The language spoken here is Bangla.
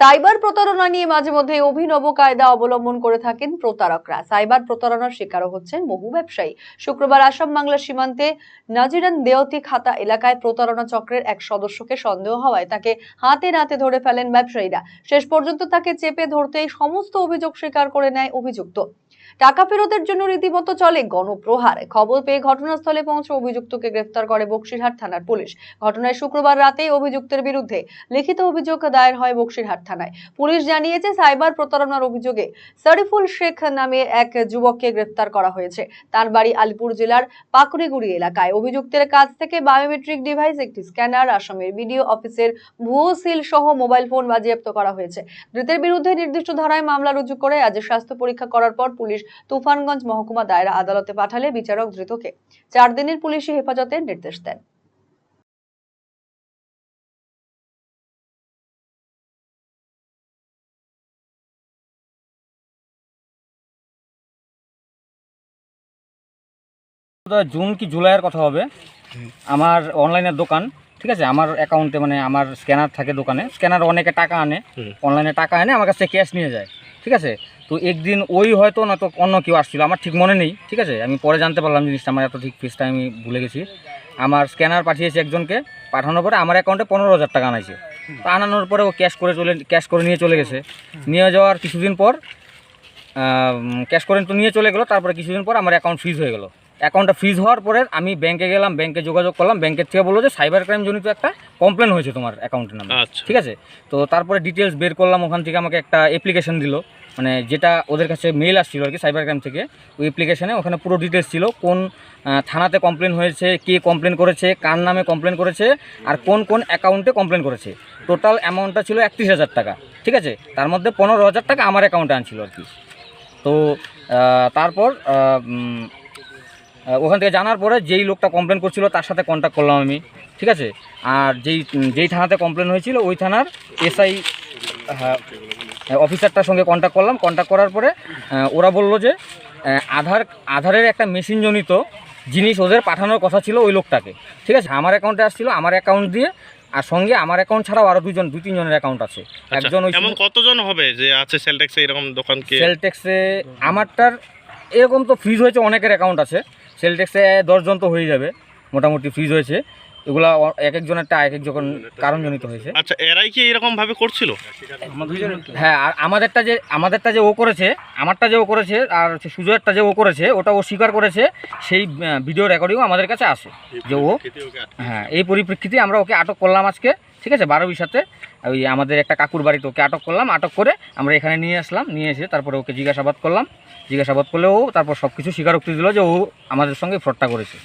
সাইবার প্রতারণা নিয়ে মাঝে মধ্যে অভিনব কায়দা অবলম্বন করে থাকেন প্রতারকরা। সাইবার প্রতারণার শিকারও হচ্ছেন বহু ব্যবসায়ী। শুক্রবার আসাম বাংলা সীমান্তে নাজিরান দেওতি খাতা এলাকায় প্রতারণা চক্রের এক সদস্যকে সন্দেহ হওয়ায় তাকে হাতে নাতে ধরে ফেলেন ব্যবসায়ীরা। শেষ পর্যন্ত তাকে চেপে ধরতেই সমস্ত অভিযোগ স্বীকার করে নেয় অভিযুক্ত। টাকা ফেরতের জন্য রীতিমতো চলে গণপ্রহার। খবর পেয়ে ঘটনাস্থলে পৌঁছে অভিযুক্তকে গ্রেফতার করে বক্সিরহাট থানার পুলিশ। ঘটনায় শুক্রবার রাতেই অভিযুক্তের বিরুদ্ধে লিখিত অভিযোগ দায়ের হয় বক্সিরহাট থানায়। পুলিশ জানিয়েছে, সাইবার প্রতারণার অভিযোগে শরীফুল শেখ নামে এক যুবককে গ্রেফতার করা হয়েছে। তার বাড়ি আলিপুর জেলার পাকুড়িগুড়ি এলাকায়। অভিযুক্তের কাছ থেকে বায়োমেট্রিক ডিভাইস, একটি স্ক্যানার, আসামের বিডিও অফিসের ভুয়ো সিল সহ মোবাইল ফোন বাজেয়াপ্ত করা হয়েছে। ধৃতের বিরুদ্ধে নির্দিষ্ট ধারায় মামলা রুজু করে আজ স্বাস্থ্য পরীক্ষা করার পর পুলিশ তুফানগঞ্জ মহকুমা দায়রা আদালতে পাঠালে বিচারক ধৃতকে। চার দিনের পুলিশি হেফাজতের নির্দেশ দেন। তো জুন কি জুলাইয়ের কথা হবে। আমার অনলাইনের দোকান ঠিক আছে? আমার অ্যাকাউন্টে মানে আমার স্ক্যানার থাকে দোকানে। স্ক্যানার অনেকে টাকা আনে অনলাইনে টাকা এনে আমার কাছে ক্যাশ নিয়ে যায় ঠিক আছে? তো একদিন ওই হয়তো না তো অন্য কেউ আসছিল আমার ঠিক মনে নেই ঠিক আছে? আমি পরে জানতে পারলাম জিনিসটা আমার এত ঠিক ফিসটা আমি ভুলে গেছি। আমার স্ক্যানার পাঠিয়েছে একজনকে পাঠানোর পরে আমার অ্যাকাউন্টে পনেরো হাজার টাকা আনাইছে। তো আনানোর পরে ও ক্যাশ করে চলে ক্যাশ করে নিয়ে চলে গেছে। নিয়ে যাওয়ার কিছুদিন পর ক্যাশ করে তো নিয়ে চলে গেলো তারপরে কিছুদিন পর আমার অ্যাকাউন্ট ফ্রিজ হয়ে গেলো। অ্যাকাউন্টটা ফ্রিজ হওয়ার পরে আমি ব্যাংকে গেলাম ব্যাংকে যোগাযোগ করলাম ব্যাংকের থেকে বলল যে সাইবার ক্রাইম জনিত একটা কমপ্লেন হয়েছে তোমার অ্যাকাউন্টের নামে। আচ্ছা। ঠিক আছে? তো তারপরে ডিটেলস বের করলাম ওখান থেকে আমাকে একটা অ্যাপ্লিকেশন দিল। মানে যেটা ওদের কাছে মেল আসছিল আর কি সাইবার ক্রাইম থেকে ওই অ্যাপ্লিকেশনে ওখানে পুরো ডিটেলস ছিল কোন থানাতে কমপ্লেন হয়েছে কে কমপ্লেন করেছে কার নামে কমপ্লেন করেছে আর কোন কোন অ্যাকাউন্টে কমপ্লেন করেছে। টোটাল অ্যামাউন্টটা ছিল একত্রিশ হাজার টাকা। ঠিক আছে? তার মধ্যে পনেরো হাজার টাকা আমার অ্যাকাউন্টে আনছিল আর কি। তো তারপর ওখান থেকে জানার পরে যেই লোকটা কমপ্লেন করছিল তার সাথে কন্ট্যাক্ট করলাম আমি ঠিক আছে? আর যেই যেই থানাতে কমপ্লেন হয়েছিল ওই থানার এসআই অফিসারটার সঙ্গে কন্ট্যাক্ট করলাম। কন্ট্যাক্ট করার পরে ওরা বলল যে আধার আধারের একটা মেশিনজনিত জিনিস ওদের পাঠানোর কথা ছিল ওই লোকটাকে ঠিক আছে? আমার অ্যাকাউন্টে আসছিল আমার অ্যাকাউন্ট দিয়ে আর সঙ্গে আমার অ্যাকাউন্ট ছাড়াও আরও দুজন দুই তিনজনের অ্যাকাউন্ট আছে। আচ্ছা, একজন ওই এমন কতজন হবে যে আছে সেলটেক্সে এরকম দোকান কে সেল ট্যাক্সে আমারটার এরকম তো ফ্রিজ হয়েছে অনেকের অ্যাকাউন্ট আছে। সেল ট্যাক্সে দশজন তো হয়ে যাবে মোটামুটি ফ্রিজ হয়েছে। এগুলা এক একজনেরটা এক এক যখন কারণজনিত হয়েছে। আচ্ছা এরাই কি এরকম ভাবে করছিল? হ্যাঁ আর আমাদেরটা যে আমাদেরটা যে ও করেছে আমারটা যে ও করেছে আর হচ্ছে সুজয়েরটা যে ও করেছে ওটা ও স্বীকার করেছে সেই ভিডিও রেকর্ডিংও আমাদের কাছে আসে যে ও হ্যাঁ এই পরিপ্রেক্ষিতে আমরা ওকে আটক করলাম আজকে ঠিক আছে বারো বিশাতে ওই আমাদের একটা কাকুর বাড়িতে ওকে আটক করলাম, আটক করে আমরা এখানে নিয়ে আসলাম, নিয়ে এসে তারপরে ওকে জিজ্ঞাসাবাদ করলাম। জিজ্ঞাসাবাদ করলে ও তারপর সব কিছু স্বীকারোক্তি দিল যে ও আমাদের সঙ্গে ফ্রডটা করেছে।